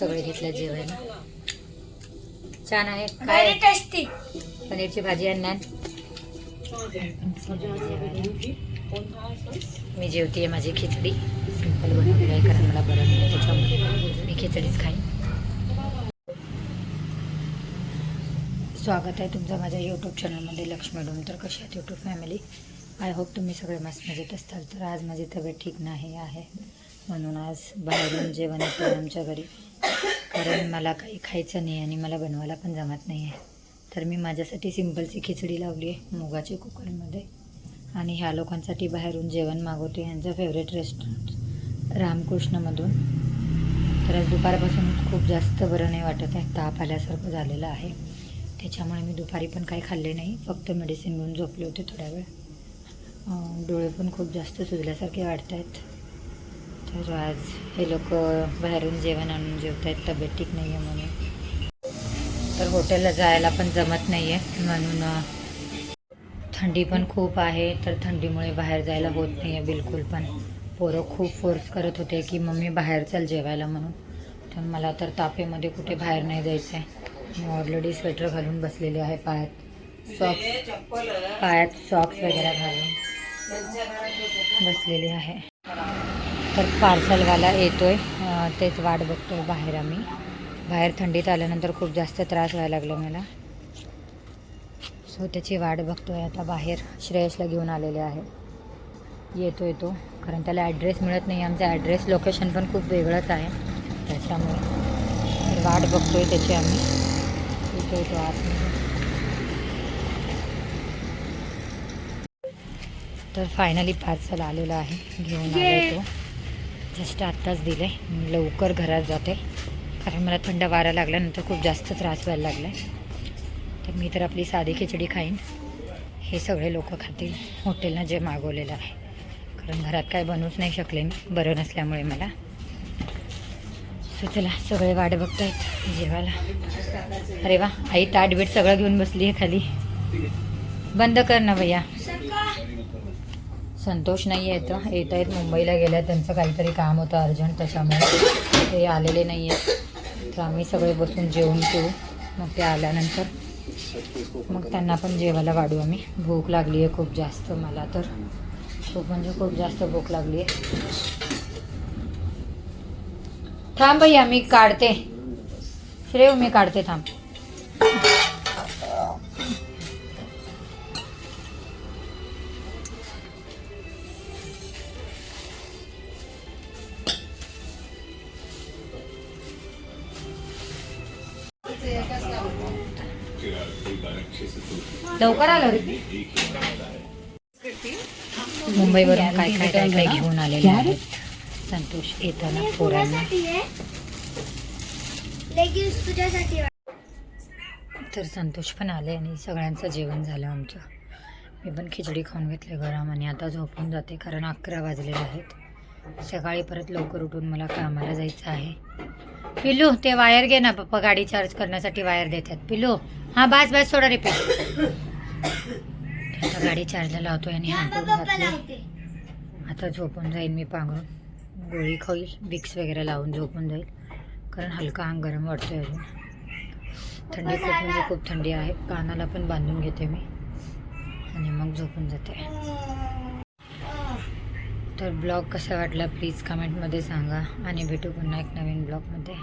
सगळे घेतल्या जेवायला छान आहे. काय? टेस्टी पनीरची भाजी आणि नान मी जेवतीये माझी खिचडी. सिंपल बनवली आहे कारण मला बरं नाही त्याच्यामुळे मी खिचडीच खाईन. स्वागत आहे तुमचं माझ्या यूट्यूब चॅनलमध्ये लक्ष्मी डोम. तर कशी आहेत यूट्यूब फॅमिली आय होप तुम्ही सगळे मस्त मजेत असताल. तर आज माझी तब्येत ठीक नाही आहे. म्हणून आज बाहेरून जेवण येतं आमच्या घरी. कारण मला काही खायचं नाही आणि मला बनवायला पण जमत नाही आहे. तर मी माझ्यासाठी सिंपलची खिचडी लावली आहे मुगाची कुकरमध्ये. आणि ह्या लोकांसाठी बाहेरून जेवण मागवते यांचं फेवरेट रेस्टॉरंट रामकृष्णमधून. तर आज दुपारपासून खूप जास्त बरं नाही वाटत आहे ताप आल्यासारखं झालेलं आहे. त्याच्यामुळे मी दुपारी पण काही खाल्ले नाही फक्त मेडिसिन घेऊन झोपले होते थोड्या वेळ. डोळे पण खूप जास्त सुजल्यासारखे वाटत आहेत तर आज हे लोक बाहेरून जेवण आणून जेवत आहेत तब्येत ठीक नाही आहे म्हणून. तर हॉटेलला जायला पण जमत नाही आहे म्हणून थंडी पण खूप आहे तर थंडीमुळे बाहेर जायला होत नाही आहे बिलकुल पण. पोरं खूप फोर्स करत होते की मम्मी बाहेर चाल जेवायला म्हणून. तर मला तर तापेमध्ये कुठे बाहेर नाही जायचं आहे मी ऑलरेडी स्वेटर घालून बसलेले आहे पायात. सॉक्स पायात सॉक्स वगैरे घालून बसलेली आहे. तर पार्सलवाला येतो आहे तेच वाट बघतोय बाहेर आम्ही. बाहेर थंडीत आल्यानंतर खूप जास्त त्रास व्हायला लागला मला. सो त्याची वाट बघतो आहे आता बाहेर. श्रेयसला घेऊन आलेले आहे. येतो येतो कारण त्याला ॲड्रेस मिळत नाही. आमचा ॲड्रेस लोकेशन पण खूप वेगळंच आहे. त्याच्यामुळे तर वाट आहे त्याची आम्ही. येतो येतो आत तर फायनली पार्सल आलेलं आहे. घेऊन आले तो. जस्ट आत्ताच दिले. लवकर घरात जाते. कारण मला थंड वारा लागल्यानंतर खूप जास्त त्रास व्हायला लागला आहे तर मी तर आपली साधी खिचडी खाईन. हे सगळे लोक खातील. हॉटेलनं जे मागवलेलं आहे. कारण घरात काय बनवूच नाही शकले मी. बरं नसल्यामुळे मला. सो चला सगळे वाट बघतायत जेवायला. अरे वा आई ताट बीट सगळं घेऊन बसली आहे खाली. बंद कर ना भैया. संतोष नाही येत येत आहेत मुंबईला गेल्या त्यांचं काहीतरी काम होतं अर्जंट त्याच्यामुळे. ते आलेले नाही आहेत. तर आम्ही सगळे बसून जेवून ठेवू मग ते आल्यानंतर मग त्यांना पण जेवायला वाढू आम्ही. भूक लागली आहे खूप जास्त मला तर. खूप म्हणजे खूप जास्त भूक लागली आहे. थांब भैया मी काढते. श्रेव मी काढते थांब. लवकर आलं रे. मुंबईवरून काय काय काय काय घेऊन आलेले आहेत. संतोष येताना पोरांना. तर संतोष पण आले आणि सगळ्यांचं जेवण झालं आमचं. मी पण खिचडी खाऊन घेतले गरम आणि आता झोपून जाते कारण अकरा वाजलेले आहेत. सकाळी परत लवकर उठून मला कामाला जायचं आहे. पिल्लू ते वायर घे ना पप्पा गाडी चार्ज करण्यासाठी वायर देतात. पिल्लू हां बास बास सोडा रे आता गाडी चार्जला लावतोय आणि आता झोपून जाईन मी पांघरून. गोळी खाईल विक्स वगैरे लावून झोपून जाईल. कारण हलका अंग गरम वाटतोय अजून. थंडी खूप म्हणजे खूप थंडी आहे. कानाला पण बांधून घेते मी. आणि मग झोपून जाते. तर ब्लॉग कसा वाटला प्लीज कमेंटमध्ये सांगा आणि भेटू पुन्हा एक नवीन ब्लॉगमध्ये.